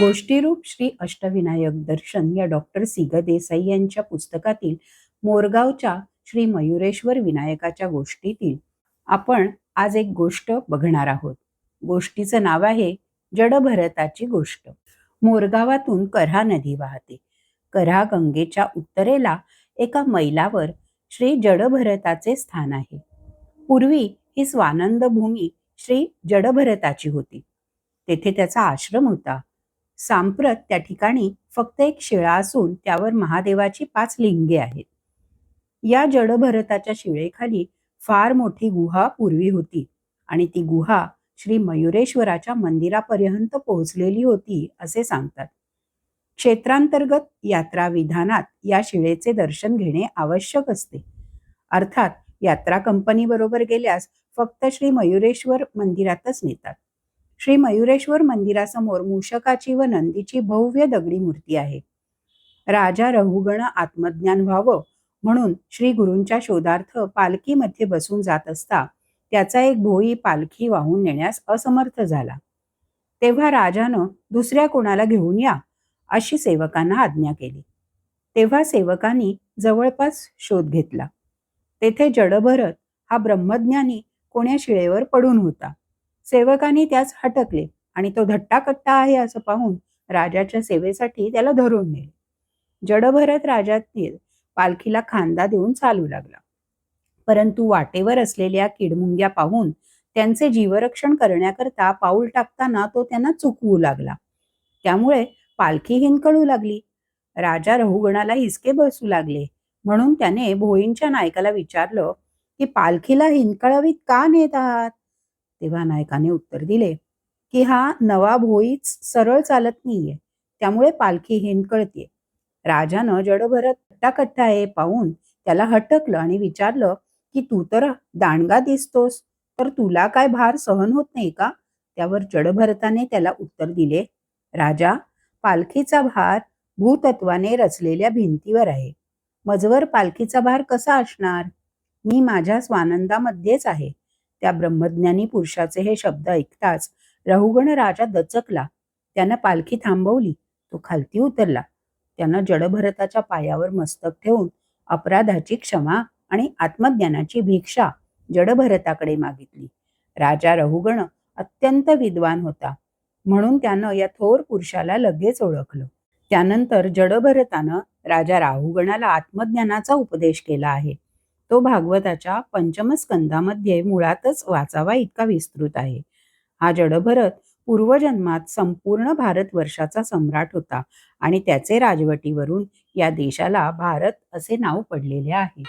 गोष्टीरूप श्री अष्टविनायक दर्शन या डॉक्टर सिग देसाई यांच्या पुस्तकातील मोरगावच्या श्री मयुरेश्वर विनायकाच्या गोष्टीतील आपण आज एक गोष्ट बघणार आहोत. गोष्टीचं नाव आहे जडभरताची गोष्ट. मोरगावातून कऱ्हा नदी वाहते. कऱ्हा गंगेच्या उत्तरेला एका मैलावर श्री जडभरताचे स्थान आहे. पूर्वी ही स्वानंद भूमी श्री जडभरताची होती. तेथे त्याचा आश्रम होता. सांप्रत त्या ठिकाणी फक्त एक शिळा असून त्यावर महादेवाची पाच लिंगे आहेत. या जडभरताच्या शिळेखाली फार मोठी गुहा पूर्वी होती आणि ती गुहा श्री मयुरेश्वराच्या मंदिरापर्यंत पोहोचलेली होती असे सांगतात. क्षेत्रांतर्गत यात्रा विधानात या शिळेचे दर्शन घेणे आवश्यक असते. अर्थात यात्रा कंपनी बरोबर गेल्यास फक्त श्री मयुरेश्वर मंदिरातच नेतात. श्री मयुरेश्वर मंदिरासमोर मूषकाची व नंदीची भव्य दगडी मूर्ती आहे. राजा रहुगण आत्मज्ञान व्हावं म्हणून श्री गुरूंच्या शोधार्थ पालखीमध्ये बसून जात असता त्याचा एक भोई पालखी वाहून नेण्यास असमर्थ झाला. तेव्हा राजानं दुसऱ्या कोणाला घेऊन या अशी सेवकांना आज्ञा केली. तेव्हा सेवकांनी जवळपास शोध घेतला. तेथे जडभरत हा ब्रह्मज्ञानी कोण्या शिळेवर पडून होता. सेवकांनी त्यास हटकले आणि तो धट्टाकट्टा आहे असं पाहून राजाच्या सेवेसाठी त्याला धरून नेले. जडभरत राजातील पालखीला खांदा देऊन चालू लागला. परंतु वाटेवर असलेल्या किडमुंग्या पाहून त्यांचे जीवरक्षण करण्याकरता पाऊल टाकताना तो त्यांना चुकवू लागला. त्यामुळे पालखी हिंकळू लागली. राजा रहुगणाला हिसके बसू लागले. म्हणून त्याने भोईंच्या नायकाला विचारलं की पालखीला हिंकळवीत का नेत आहात? तेव्हा नायकाने उत्तर दिले की हा नवाब होईच सरळ चालत नाहीये त्यामुळे पालखी हिंकळतीये राजानं जडभरत कट्टा आहे पाहून त्याला हटकलं आणि विचारलं की तू तर दांडगा दिसतोस तर तुला काय भार सहन होत नाही का? त्यावर जडभरताने त्याला उत्तर दिले राजा पालखीचा भार भूतत्वाने रचलेल्या भिंतीवर आहे. मजवर पालखीचा भार कसा असणार? मी माझ्या स्वानंदामध्येच आहे. त्या ब्रह्मज्ञानी पुरुषाचे हे शब्द ऐकताच रहुगण राजा दचकला. त्यानं पालखी थांबवली. तो खालती उतरला. त्यानं जडभरताच्या पायावर मस्तक ठेवून अपराधाची क्षमा आणि आत्मज्ञानाची भिक्षा जडभरताकडे मागितली. राजा रहुगण अत्यंत विद्वान होता. म्हणून त्यानं या थोर पुरुषाला लगेच ओळखलं. त्यानंतर जडभरतानं राजा राहुगणाला आत्मज्ञानाचा उपदेश केला आहे. तो भागवताच्या पंचमस्कंदामध्ये मुळातच वाचावा इतका विस्तृत आहे. हा जडभरत पूर्वजन्मात संपूर्ण भारतवर्षाचा सम्राट होता आणि त्याचे राजवटीवरून या देशाला भारत असे नाव पडलेले आहे.